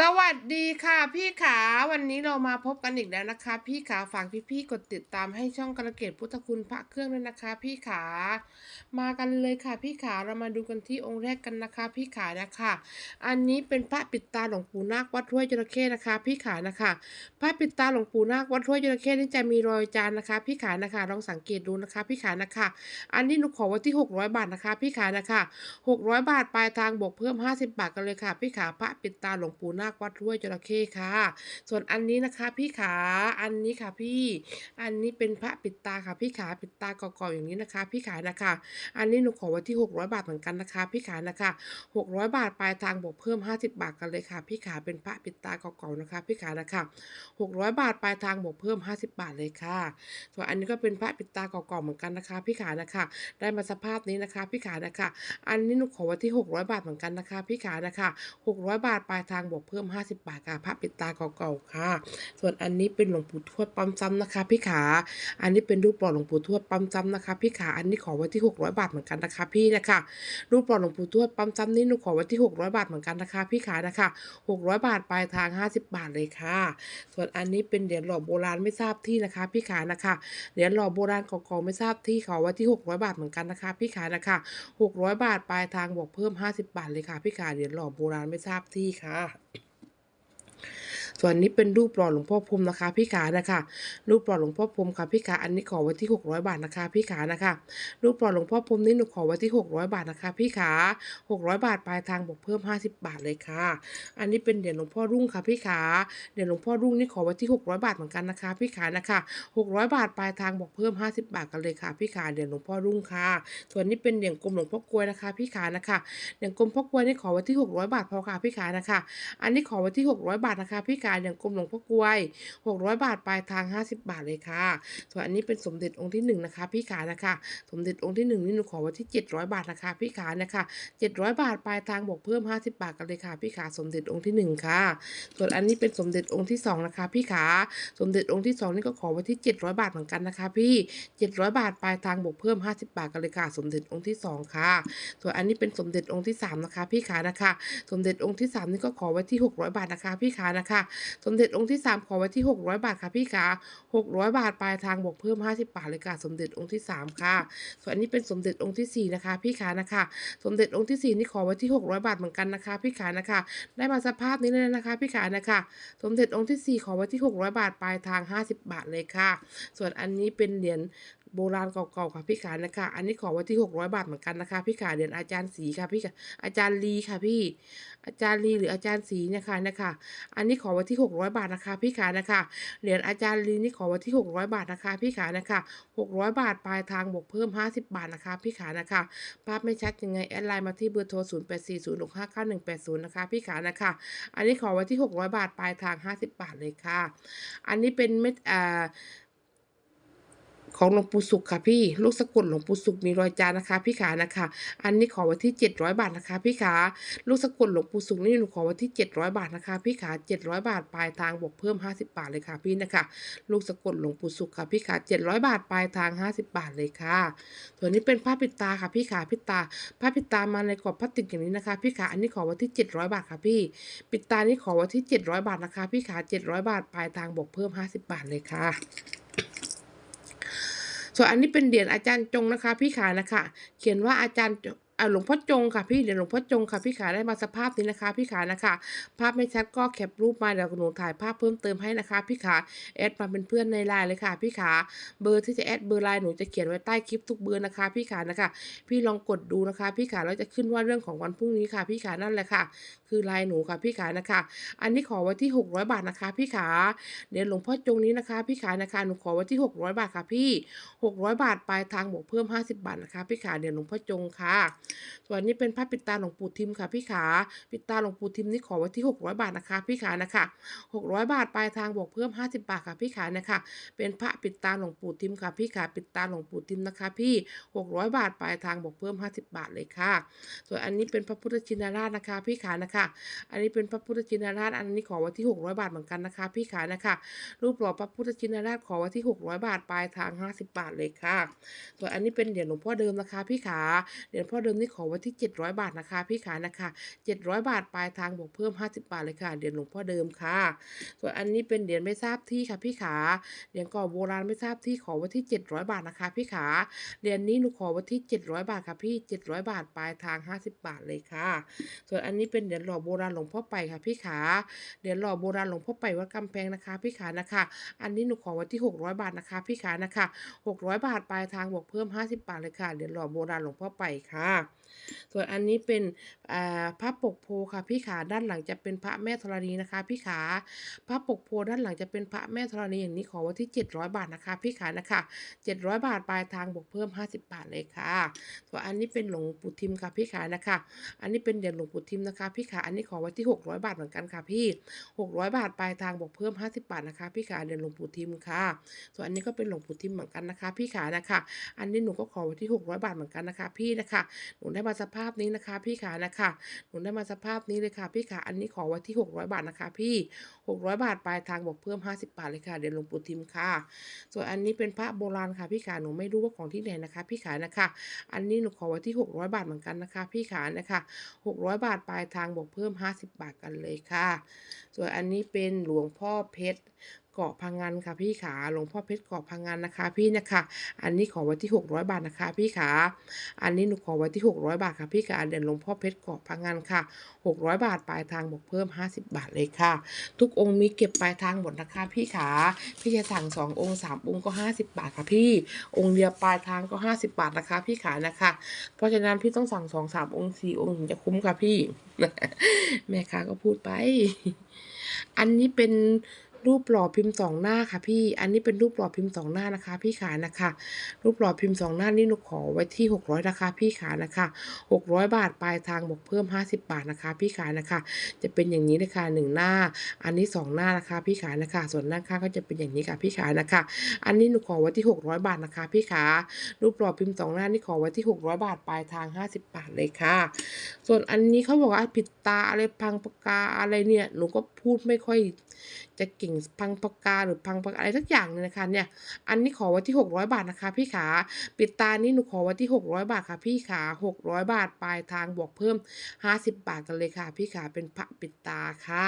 สวัสดีค่ะพี่ขาวันนี้เรามาพบกันอีกแล้วนะคะ พี่ขาฝากพี่ๆกดติดตามให้ช่องกระเกตพุทธคุณพระเครื่องด้วยนะคะ พี่ขามากันเลยค่ะ พี่ขาเรามาดูกันที่องค์แรกกันนะคะ พี่ขานะคะ อันนี้เป็นพระปิดตาหลวงปู่นาควัดถ้วยจระเข้นะคะ พี่ขานะคะพระปิดตาหลวงปู่นาควัดถ้วยจระเข้นี่จะมีรอยจานนะคะ พี่ขานะคะลองสังเกตดูนะคะ พี่ขานะคะ อันนี้หนูขอไว้ที่ 600 บาทนะคะ พี่ขานะคะ 600 บาทปลายทางบวกเพิ่ม 50 บาทกันเลยค่ะ พี่ขาพระปิดตาหลวงปู่นาควัดถ้วยจระเข้ค่ะ ส่วนอันนี้นะคะพี่ขา อันนี้ค่ะพี่ อันนี้เป็นพระปิดตาค่ะพี่ขาปิดตาเก่าๆอย่างนี้นะคะ พี่ขานะคะ อันนี้หนูขอไว้ที่ 600 บาทเหมือนกันนะคะ พี่ขานะคะ 600 บาทปลายทางบวกเพิ่ม 50 บาทกันเลยค่ะ พี่ขาเป็นพระปิดตาเก่าๆนะคะ พี่ขานะคะ 600 บาทปลายทางบวกเพิ่ม 50 บาทเลยค่ะ ส่วนอันนี้ก็เป็นพระปิดตาเก่าๆเหมือนกันนะคะ พี่ขานะคะ ได้มาสภาพนี้นะคะ พี่ขานะคะ อันนี้หนูขอไว้ที่ 600 บาทเหมือนกันนะคะ พี่ขานะคะ 600 บาทปลายทางบวกเพิ่มพิ่ม 50 บาทค่ะพระปิดตาเก่าๆค่ะ ส่วนอันนี้เป็นหลวงปู่ทวดปั๊มซ้ำนะคะพี่ขา อันนี้เป็นรูปหล่อหลวงปู่ทวดปั๊มซ้ำนะคะพี่ขา อันนี้ขอไว้ที่ 600 บาทเหมือนกันนะคะพี่นะคะรูปหล่อหลวงปู่ทวดปั๊มซ้ำนี่หนูขอไว้ที่ 600 บาทเหมือนกันนะคะพี่ขานะคะ600 บาทปลายทาง 50 บาทเลยค่ะ ส่วนอันนี้เป็นเหรียญหล่อโบราณไม่ทราบที่นะคะพี่ขานะคะเหรียญหล่อโบราณเก่าๆไม่ทราบที่ขอไว้ที่ 600 บาทเหมือนกันนะคะพี่ขานะคะ600 บาทปลายทางบวกเพิ่ม 50 บาทเลยค่ะพี่ขาเหรียญหล่อโบราณไม่ทราบที่ค่ะ ส่วนนี้เป็นรูปหล่อหลวงพ่อพรมนะคะพี่ขานะคะรูปหล่อหลวงพ่อพรมค่ะพี่ขาอันนี้ขอไว้ที่ 600 บาทนะคะพี่ขานะคะรูปหล่อหลวงพ่อพรมนี่หนูขอไว้ที่ 600 บาทนะคะพี่ขา600 บาทปลายทางบวกเพิ่ม 50 บาทเลยค่ะ อันนี้เป็นเหรียญหลวงพ่อรุ่งค่ะพี่ขาเหรียญหลวงพ่อรุ่งนี่ขอไว้ที่ 600 บาทเหมือนกันนะคะพี่ขานะคะ600 บาทปลายทางบวกเพิ่ม 50 บาทกันเลยค่ะพี่ขาเหรียญหลวงพ่อรุ่งค่ะ ส่วนนี้เป็นเหรียญกลมหลวงพ่อกลวยนะคะพี่ขานะคะเหรียญกลมพ่อกลวยนี่ขอไว้ที่ 600 บาทพอค่ะพี่ขานะคะ อันนี้ขอไว้ที่ 600 บาทนะคะพี่ขาเหรียญกลมหลวงพ่อกลวย 600 บาทปลายทาง 50 บาทเลยค่ะ ส่วนอันนี้เป็นสมเด็จองค์ที่หนึ่งนะคะพี่ขานะคะ สมเด็จองค์ที่หนึ่งนี่หนูขอไว้ที่ 700 บาทนะคะพี่ขานะคะ 700 บาทปลายทางบวกเพิ่ม 50 บาทกันเลยค่ะพี่ขาสมเด็จองค์ที่หนึ่งค่ะ ส่วนอันนี้เป็นสมเด็จองค์ที่สองนะคะ พี่ขาสมเด็จองค์ที่สองนี่ก็ขอไว้ที่ 700 บาทเหมือนกันนะคะ พี่ 700 บาทปลายทางบวกเพิ่ม 50 บาทกันเลยค่ะ สมเด็จองค์ที่สองค่ะ ส่วนอันนี้เป็นสมเด็จองค์ที่สามนะคะ พี่ขานะคะ สมเด็จองค์ที่สามนี่ก็ขอไว้ที่ 600 บาทนะคะ พี่ขานะคะสมเด็จองค์ที่สามขอไว้ที่ 600 บาทค่ะพี่ขา600 บาทปลายทางบวกเพิ่ม 50 บาทเลยค่ะสมเด็จองค์ที่สามค่ะ ส่วนอันนี้เป็นสมเด็จองค์ที่สี่นะคะ พี่ขานะคะ สมเด็จองค์ที่สี่นี่ขอไว้ที่ 600 บาทเหมือนกันนะคะ พี่ขานะคะ ได้มาสภาพนี้เลยนะคะ พี่ขานะคะ สมเด็จองค์ที่สี่ขอไว้ที่ 600 บาทปลายทาง 50 บาทเลยค่ะ ส่วนอันนี้เป็นเหรียญ โบราณเก่าๆค่ะพี่ขานะคะ อันนี้ขอไว้ที่ 600 บาทเหมือนกันนะคะ พี่ขาเหรียญอาจารย์ศรีค่ะพี่ขาอาจารย์ลีค่ะพี่ อาจารย์ลีหรืออาจารย์ศรีนี่ยค่ะนะคะ อันนี้ขอไว้ที่ 600 บาทนะคะ พี่ขานะคะเหรียญอาจารย์ลีนี่ขอไว้ที่ 600 บาทนะคะ พี่ขานะคะ 600 บาทปลายทางบวกเพิ่ม 50 บาทนะคะ พี่ขานะคะ ภาพไม่ชัดยังไงแอดไลน์มาที่เบอร์โทร 0 8 4 0 6 5 9 1 8 0 นะคะ พี่ขานะคะ อันนี้ขอไว้ที่ 600 บาทปลายทาง 50 บาทเลยค่ะ อันนี้เป็นเม็ดอ่า ของหลวงปู่สุขค่ะพี่ ลูกสะกดหลวงปู่สุขมีรอยจานนะคะพี่ขานะคะ อันนี้ขอไว้ที่ 700 บาทนะคะพี่ขาลูกสะกดหลวงปู่สุขนี่หนูขอไว้ที่ 700 บาทนะคะพี่ขา700 บาทปลายทางบวกเพิ่ม 50 บาทเลยค่ะพี่นะคะ ลูกสะกดหลวงปู่สุขค่ะพี่ขา700 บาทปลายทาง 50 บาทเลยค่ะส่วนี้เป็นผ้าปิดตาค่ะพี่ขาปิดตาผ้าปิดตามาในกรอบพลาสติกอย่างนี้นะคะพี่ขาอันนี้ขอไว้ที่ 700 บาทค่ะพี่ ปิดตานี่ขอไว้ที่ 700 บาทนะคะพี่ขา700 บาทปลายทางบวกเพิ่ม 50 บาทเลยค่ะ ส่วนอันนี้เป็นเหรียญอาจารย์จงนะคะ พี่ขานะคะ เขียนว่าอาจารย์อ่าหลวงพ่อจงค่ะพี่เหรียญหลวงพ่อจงค่ะพี่ขาได้มาสภาพนี้นะคะ พี่ขานะคะ ภาพไม่ชัดก็แคปรูปมาเดี๋ยวหนูถ่ายภาพเพิ่มเติมให้นะคะ พี่ขาแอดมาเป็นเพื่อนในไลน์เลยค่ะ พี่ขาเบอร์ที่จะแอดเบอร์ไลน์หนูจะเขียนไว้ใต้คลิปทุกเบอร์นะคะ พี่ขานะคะ พี่ลองกดดูนะคะ พี่ขาแล้วจะขึ้นว่าเรื่องของวันพรุ่งนี้ค่ะ พี่ขานั่นแหละค่ะคือลน์หนูค่ะพี่ขานะคะ อันนี้ขอไว้ที่ 600 บาทนะคะ พี่ขาเดี๋ยวหลวงพ่อจงนี้นะคะ พี่ขานะคะหนูขอไว้ที่ 600 บาทค่ะพี่ 600 บาทปลายทางบวกเพิ่ม 50 บาทนะคะ พี่ขาเดี๋ยวหลวงพ่อจงค่ะส่วนนี้เป็นผ้าปิดตาหลวงปู่ทิมค่ะ พี่ขาปิดตาหลวงปู่ทิมนี่ขอไว้ที่ 600 บาทนะคะ พี่ขานะคะ 600 บาทปลายทางบวกเพิ่ม 50 บาทค่ะ พี่ขานะคะ เป็นพระปิดตาหลวงปู่ทิมค่ะ พี่ขาปิดตาหลวงปู่ทิมนะคะ พี่ 600 บาทปลายทางบวกเพิ่ม 50 บาทเลยค่ะ ส่วนอันนี้เป็นพระพุทธชินราชนะคะ พี่ขานะคะคะอันนี้เป็นพระพุทธชินราช อันนี้ขอไว้ที่ 600 บาทเหมือนกันนะคะ พี่ขานะคะ รูปหล่อพระพุทธชินราชขอไว้ที่ 600 บาทปลายทาง 50 บาทเลยค่ะ ส่วนอันนี้เป็นเหรียญหลวงพ่อเดิมนะคะ พี่ขา เหรียญพ่อเดิมนี่ขอไว้ที่ 700 บาทนะคะ พี่ขานะคะ 700 บาทปลายทางบวกเพิ่ม 50 บาทเลยค่ะ เหรียญหลวงพ่อเดิมค่ะ ส่วนอันนี้เป็นเหรียญไม่ทราบที่ค่ะพี่ขา เหรียญก่อโบราณไม่ทราบที่ขอไว้ที่ 700 บาทนะคะ พี่ขา เหรียญนี้หนูขอไว้ที่ 700 บาทค่ะพี่ 700 บาทปลายทาง 50 บาทเลยค่ะ ส่วนอันนี้เป็นเหรียญหล่อโบราณหลวงพ่อไปค่ะพี่ขาเหรียญหล่อโบราณหลวงพ่อไปวัดกำแพงนะคะ พี่ขานะคะ อันนี้หนูขอไว้ที่ 600 บาทนะคะ พี่ขานะคะ 600 บาทปลายทางบวกเพิ่ม 50 บาทเลยค่ะเหรียญหล่อโบราณหลวงพ่อไปค่ะ ส่วนอันนี้เป็นอ่าพระปกโพค่ะพี่ขาด้านหลังจะเป็นพระแม่ธรณีนะคะพี่ขาพระปกโพด้านหลังจะเป็นพระแม่ธรณีอย่างนี้ขอไว้ที่ 700 บาทนะคะ พี่ขานะคะ 700 บาทปลายทางบวกเพิ่ม 50 บาทเลยค่ะ ส่วนอันนี้เป็นหลวงปู่ทิมค่ะพี่ขานะคะ อันนี้เป็นเหรียญหลวงปู่ทิมนะคะ พี่ขาอันนี้ขอไว้ที่ 600 บาทเหมือนกันค่ะพี่ 600 บาทปลายทางบวกเพิ่ม 50 บาทนะคะ พี่ขาเหรียญหลวงปู่ทิมค่ะ ส่วนอันนี้ก็เป็นหลวงปู่ทิมเหมือนกันนะคะ พี่ขานะคะ อันนี้หนูก็ขอไว้ที่ 600 บาทเหมือนกันนะคะ พี่นะคะหนูได้มาสภาพนี้นะคะ พี่ขานะคะหนูได้มาสภาพนี้เลยค่ะ พี่ขาอันนี้ขอไว้ที่ 600 บาทนะคะ พี่ 600 บาทปลายทางบวกเพิ่ม 50 บาทเลยค่ะเหรียญหลวงปู่ทิมค่ะ ส่วนอันนี้เป็นพระโบราณค่ะพี่ขาหนูไม่รู้ว่าของที่ไหนนะคะ พี่ขานะคะ อันนี้หนูขอไว้ที่ 600 บาทเหมือนกันนะคะ พี่ขานะคะ600 บาทปลายทางบวกเพิ่ม 50 บาทกันเลยค่ะ ส่วนอันนี้เป็นหลวงพ่อเพชร เกาะพังงานค่ะพี่ขาหลวงพ่อเพชรเกาะพังงานนะคะ พี่นะคะ อันนี้ขอไว้ที่ 600 บาทนะคะ พี่ขาอันนี้หนูขอไว้ที่ 600 บาทค่ะพี่ขาเด่นหลวงพ่อเพชรเกาะพังงานค่ะ 600 บาทปลายทางบวกเพิ่ม 50 บาทเลยค่ะ ทุกองค์มีเก็บปลายทางหมดนะคะ พี่ขาพี่จะสั่งสององค์สามองค์ก็ 50 บาทค่ะพี่ องค์เดียวปลายทางก็ 50 บาทนะคะ พี่ขานะคะ เพราะฉะนั้นพี่ต้องสั่งสองสามองค์สี่องค์ถึงจะคุ้มค่ะพี่ แม่ค้าก็พูดไป อันนี้เป็น รูปหล่อพิมพ์สองหน้าค่ะพี่ อันนี้เป็นรูปหล่อพิมพ์สองหน้านะคะ พี่ขานะคะ รูปหล่อพิมพ์สองหน้านี่หนูขอไว้ที่ 600นะคะพี่ขานะคะ600 บาทปลายทางบวกเพิ่ม 50 บาทนะคะ พี่ขานะคะ จะเป็นอย่างนี้เลยค่ะหนึ่งหน้า อันนี้สองหน้านะคะ พี่ขานะคะ ส่วนด้าข้างก็จะเป็นอย่างนี้ค่ะพี่ขานะคะ อันนี้หนูขอไว้ที่ 600 บาทนะคะ พี่ขารูปหล่อพิมพ์สองหน้านี่ขอไว้ที่ 600 บาทปลายทาง 50 บาทเลยค่ะ ส่วนอันนี้เขาบอกว่าผิดตาอะไรพังปากกาอะไรเนี่ยหนูก็พูดไม่ค่อย จะเก่งพังปากกาหรือพังปากาอะไรสักอย่างเลยนะคะเนี่ยอันนี้ขอไว้ที่ 600 บาทนะคะ พี่ขาปิดตานี่หนูขอไว้ที่ 600 บาทค่ะ พี่ขา600 บาทปลายทางบวกเพิ่ม 50 บาทกันเลยค่ะ พี่ขาเป็นพระปิดตาค่ะ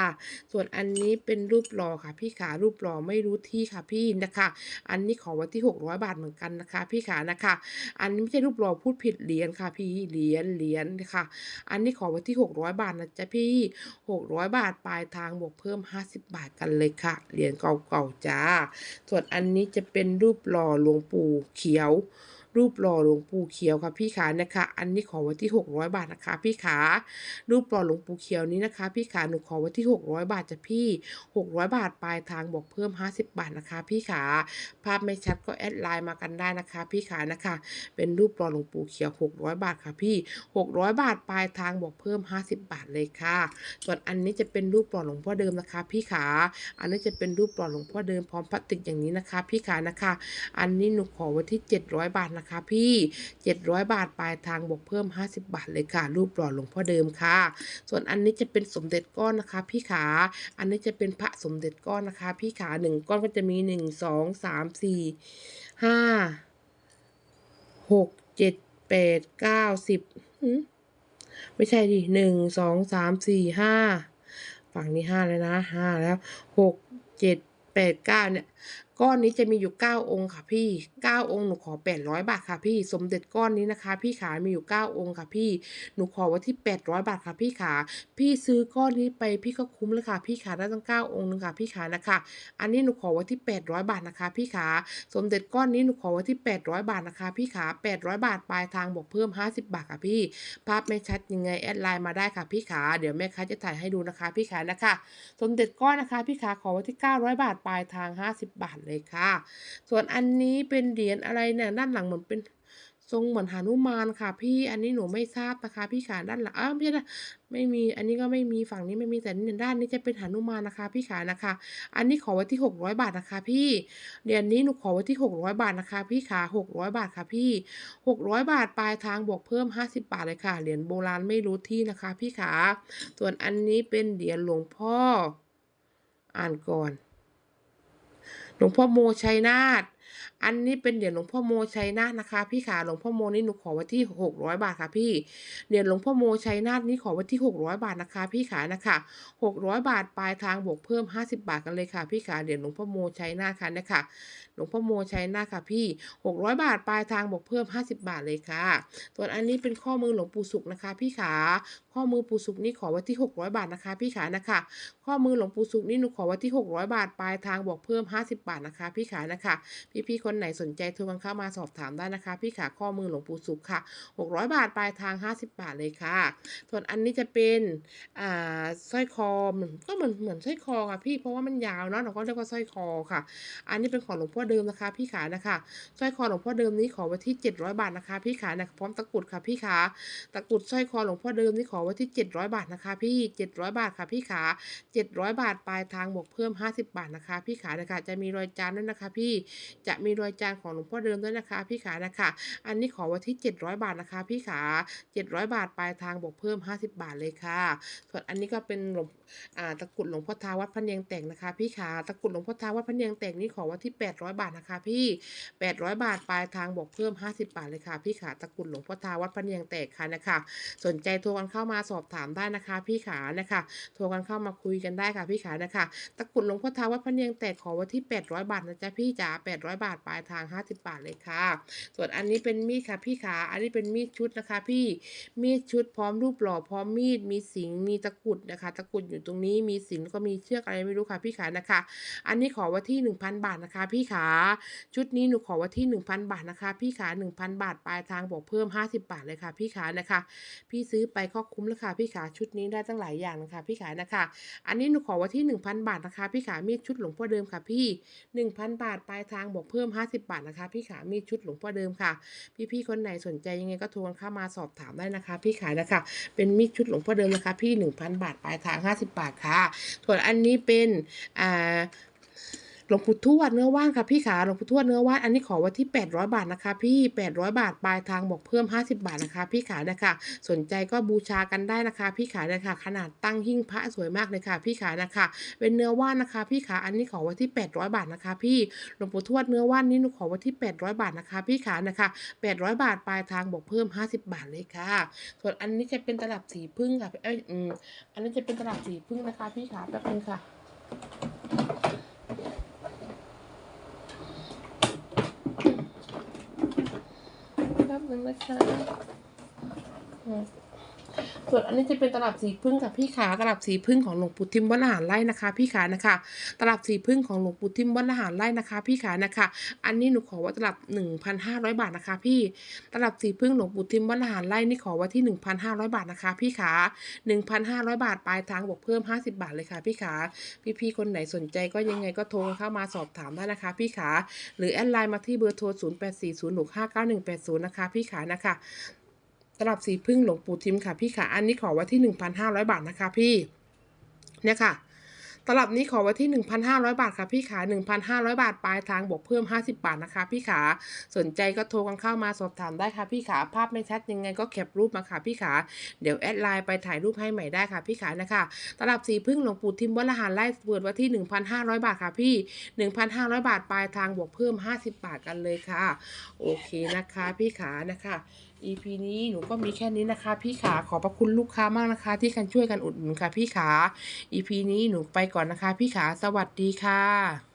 ส่วนอันนี้เป็นรูปหล่อค่ะ พี่ขารูปหล่อไม่รู้ที่ค่ะพี่นะคะ อันนี้ขอไว้ที่ 600 บาทเหมือนกันนะคะ พี่ขานะคะ อันนี้ไม่ใช่รูปหล่อพูดผิดเหรียญค่ะ พี่เหรียญเหรียญค่ะอันนี้ขอไว้ที่ 600 บาทนะจ๊ะพี่ 600 บาทปลายทางบวกเพิ่ม 50 บาทกันเลยค่ะ เหรียญเก่าๆจ้า ส่วนอันนี้จะเป็นรูปหล่อหลวงปู่เขียว รูปหล่อหลวงปู่เขียวค่ะพี่ขานะคะ อันนี้ขอไว้ที่ 600 บาทนะคะ พี่ขารูปหล่อหลวงปู่เขียวนี้นะคะ พี่ขาหนูขอไว้ที่ 600 บาทจะพี่ 600 บาทปลายทางบวกเพิ่ม 50 บาทนะคะ พี่ขาภาพไม่ชัดก็แอดไลน์มากันได้นะคะ พี่ขานะคะ เป็นรูปหล่อหลวงปู่เขียว 600 บาทค่ะพี่ 600 บาทปลายทางบวกเพิ่ม 50 บาทเลยค่ะ ส่วนอันนี้จะเป็นรูปหล่อหลวงพ่อเดิมนะคะ พี่ขาอันนี้จะเป็นรูปหล่อหลวงพ่อเดิมพร้อมพลาสติกอย่างนี้นะคะ พี่ขานะคะ อันนี้หนูขอไว้ที่ 700 บาทนะคะคะพี่ 700 บาทปลายทางบวกเพิ่ม 50 บาทเลยค่ะ รูปหล่อหลวงพ่อเดิมค่ะ ส่วนอันนี้จะเป็นสมเด็จก้อนนะคะ พี่ขา อันนี้จะเป็นพระสมเด็จก้อนนะคะ พี่ขาหนึ่งก้อนก็จะมีหนึ่งสองสามสี่ห้าหกเจ็ดแปดเก้าสิบไม่ใช่ดิหนึ่งสองสามสี่ห้าฝั่งนี้ห้าแล้วนะห้าแล้วหกเจ็ดแปดเก้าเนี่ย ก้อนนี้จะมีอยู่ 9 องค์ค่ะพี่ 9 องค์หนูขอ 800 บาทค่ะพี่ สมเด็จก้อนนี้นะคะ พี่ขามีอยู่ 9 องค์ค่ะพี่ หนูขอไว้ที่ 800 บาทค่ะพี่ขา พี่ซื้อก้อนนี้ไปพี่ก็คุ้มเลยค่ะ พี่ขาได้ตั้ง 9 องค์นึงค่ะพี่ขานะคะ อันนี้หนูขอไว้ที่ 800 บาทนะคะ พี่ขา สมเด็จก้อนนี้หนูขอไว้ที่ 800 บาทนะคะ พี่ขา 800 บาทปลายทางบวกเพิ่ม 50 บาทค่ะพี่ ภาพไม่ชัดยังไงแอดไลน์มาได้ค่ะพี่ขา เดี๋ยวแม่ค้าจะถ่ายให้ดูนะคะ พี่ขานะคะ สมเด็จก้อนนะคะ พี่ขาขอไว้ที่ 900 บาทปลายทาง 50 บาทเลยค่ะ ส่วนอันนี้เป็นเหรียญอะไรเนี่ยด้านหลังเหมือนเป็นทรงเหมือนหานุมานค่ะ พี่อันนี้หนูไม่ทราบนะคะ พี่ขาด้านหลังอ้าวไม่ใช่นะไม่มีอันนี้ก็ไม่มีฝั่งนี้ไม่มีแต่นี่ด้านนี้จะเป็นหานุมานนะคะ พี่ขานะคะ อันนี้ขอไว้ที่ 600 บาทนะคะ พี่เหรียญนี้หนูขอไว้ที่ 600 บาทนะคะ พี่ขา600 บาทค่ะพี่ 600 บาทปลายทางบวกเพิ่ม 50 บาทเลยค่ะเหรียญโบราณไม่รู้ที่นะคะ พี่ขาส่วนอันนี้เป็นเหรียญหลวงพ่อ อ่านก่อน หลวงพ่อโมชัยนาท อันนี้เป็นเหรียญหลวงพ่อโมชัยนาทนะคะ พี่ขาหลวงพ่อโมนี่หนูขอไว้ที่ 600 บาทค่ะพี่เหรียญหลวงพ่อโมชัยนาทนี่ขอไว้ที่ 600 บาทนะคะ พี่ขานะคะ 600 บาทปลายทางบวกเพิ่ม 50 บาทกันเลยค่ะ พี่ขาเหรียญหลวงพ่อโมชัยนาทค่ะนะคะหลวงพ่อโมชัยนาทค่ะพี่ 600 บาทปลายทางบวกเพิ่ม 50 บาทเลยค่ะ ส่วนอันนี้เป็นข้อมือหลวงปู่สุขนะคะ พี่ขาข้อมือปู่สุขนี่ขอไว้ที่ 600 บาทนะคะ พี่ขานะคะ ข้อมือหลวงปู่สุขนี่หนูขอไว้ที่ 600 บาทปลายทางบวกเพิ่ม 50 บาทนะคะ พี่ขานะคะ พี่ๆคนไหนสนใจโทรกันเข้ามาสอบถามได้นะคะ พี่ขาข้อมือหลวงปู่สุขค่ะ 600 บาทปลายทาง 50 บาทเลยค่ะ ส่วนอันนี้จะเป็นอ่าสร้อยคอก็เหมือนเหมือนสร้อยคอค่ะพี่เพราะว่ามันยาวเนาะเราก็เรียกว่าสร้อยคอค่ะ อันนี้เป็นของหลวงพ่อเดิมนะคะ พี่ขานะคะสร้อยคอหลวงพ่อเดิมนี้ขอไว้ที่ 700 บาทนะคะ พี่ขานะพร้อมตะกรุดค่ะพี่ขาตะกรุดสร้อยคอหลวงพ่อเดิมนี่ขอไว้ที่ 700 บาทนะคะ พี่ 700 บาทค่ะพี่ขา700 บาทปลายทางบวกเพิ่ม 50 บาทนะคะ พี่ขานะคะจะมีรอยจานด้วยนะคะ พี่จะมีรอยจานของหลวงพ่อเดิมด้วยนะคะ พี่ขานะคะ อันนี้ขอไว้ที่ 700 บาทนะคะ พี่ขา 700 บาทปลายทางบวกเพิ่ม 50 บาทเลยค่ะ ส่วนอันนี้ก็เป็นหลวง ตะกรุดหลวงพ่อทาวัดพระเนียงแตกนะคะพี่ขาตะกรุดหลวงพ่อทาวัดพระเนียงแตกนี่ขอไว้ที่ 800 บาทนะคะ พี่ 800 บาทปลายทางบวกเพิ่ม 50 บาทเลยค่ะพี่ขาตะกรุดหลวงพ่อทาวัดพระเนียงแตกค่ะนะคะ สนใจโทรกันเข้ามาสอบถามได้นะคะ พี่ขานะคะโทรกันเข้ามาคุยกันได้ค่ะพี่ขานะคะตะกรุดหลวงพ่อทาวัดพระเนียงแตกขอไว้ที่ 800 บาทนะจ๊ะพี่จ๋า800 บาทปลายทาง 50 บาทเลยค่ะ ส่วนอันนี้เป็นมีดค่ะพี่ขาอันนี้เป็นมีดชุดนะคะ พี่มีดชุดพร้อมรูปหล่อพร้อมมีดมีสิงมีตะกรุดนะคะ ตะกรุดอยูู่่ตรงนี้มีสิงห์แล้วก็มีเชือกอะไรไม่รู้ค่ะพี่ขานะคะ อันนี้ขอไว้ที่ 1,000 บาทนะคะ พี่ขา ชุดนี้หนูขอไว้ที่ 1,000 บาทนะคะ พี่ขา 1,000 บาทปลายทางบวกเพิ่ม 50 บาทเลยค่ะ พี่ขานะคะ พี่ซื้อไปก็คุ้มแล้วค่ะพี่ขาชุดนี้ได้ตั้งหลายอย่างนะคะ พี่ขานะคะ อันนี้หนูขอไว้ที่ 1,000 บาทนะคะ พี่ขามีชุดหลวงพ่อเดิมค่ะพี่ 1,000 บาทปลายทางบวกเพิ่ม 50 บาทนะคะ พี่ขามีชุดหลวงพ่อเดิมค่ะ พี่ๆคนไหนสนใจยังไงก็โทรเข้ามาสอบถามได้นะคะ พี่ขานะคะ เป็นมีชุดหลวงพ่อเดิมนะคะ พี่ 1,000 บาทปลายทาง 50บาทค่ะ ส่วนอันนี้เป็นอ่า หลวงปู่ทวดเนื้อว่านค่ะพี่ขาหลวงปู่ทวดเนื้อว่านอันนี้ขอไว้ที่ 800 บาทนะคะ พี่800 บาทปลายทางบอกเพิ่ม 50 บาทนะคะ พี่ขานะคะ สนใจก็บูชากันได้นะคะ พี่ขานะคะ ขนาดตั้งหิ้งพระสวยมากเลยค่ะ พี่ขานะคะ เป็นเนื้อว่านนะคะ พี่ขาอันนี้ขอไว้ที่ 800 บาทนะคะ พี่หลวงปู่ทวดเนื้อว่านนี้หนูขอไว้ที่ 800 บาทนะคะ พี่ขานะคะ 800 บาทปลายทางบอกเพิ่ม 50 บาทเลยค่ะ ส่วนอันนี้จะเป็นตลับสีพึ่งค่ะเอ้ยอืมอันนี้จะเป็นตลับสีพึ่งนะคะ พี่ขาแป๊บนึงค่ะ แป๊ ส่วนอันนี้จะเป็นตลับสีพึ่งกับพี่ขาตลับสีพึ่งของหลวงปู่ทิมวัดอาหารไร่นะคะ พี่ขานะคะ ตลับสีพึ่งของหลวงปู่ทิมวัดอาหารไร่นะคะ พี่ขานะคะ อันนี้หนูขอว่าตลับหนึ่งพันห้าร้อยบาทนะคะ พี่ตลับสีพึ่งหลวงปู่ทิมวัดอาหารไร่นี่ขอว่าที่หนึ่งพันห้าร้อยบาทนะคะ พี่ขาหนึ่งพันห้าร้อยบาทปลายทางบวกเพิ่มห้าสิบาทเลยค่ะพี่ขาพี่ๆคนไหนสนใจก็ยังไงก็โทรเข้ามาสอบถามได้นะคะ พี่ขาหรือแอดไลน์มาที่เบอร์โทร 0 8 4 0 6 5 9 1 8 0 นะคะ พี่ขานะคะ ตลับสีพึ่งหลวงปู่ทิมค่ะพี่ขาอันนี้ขอไว้ที่ 1,500 บาทนะคะพี่ เนี่ยค่ะตลับนี้ขอไว้ที่ 1,500 บาทค่ะพี่ขา 1,500 บาทปลายทางบวกเพิ่ม 50 บาทนะคะพี่ขา สนใจก็โทรกันเข้ามาสอบถามได้ค่ะพี่ขา ภาพไม่ชัดยังไงก็แคปรูปมาค่ะพี่ขา เดี๋ยวแอดไลน์ไปถ่ายรูปให้ใหม่ได้ค่ะพี่ขานะคะ ตลับสีพึ่งหลวงปู่ทิมวัลหารไล่เปิดไว้ที่ 1,500 บาทค่ะพี่ 1,500 บาทปลายทางบวกเพิ่ม 50 บาทกันเลยค่ะ โอเคนะคะพี่ขานะคะ EP นี้หนูก็มีแค่นี้นะคะ พี่ขาขอบพระคุณลูกค้ามากนะคะ ที่กันช่วยกันอุดหนุนค่ะ พี่ขา EP นี้หนูไปก่อนนะคะ พี่ขาสวัสดีค่ะ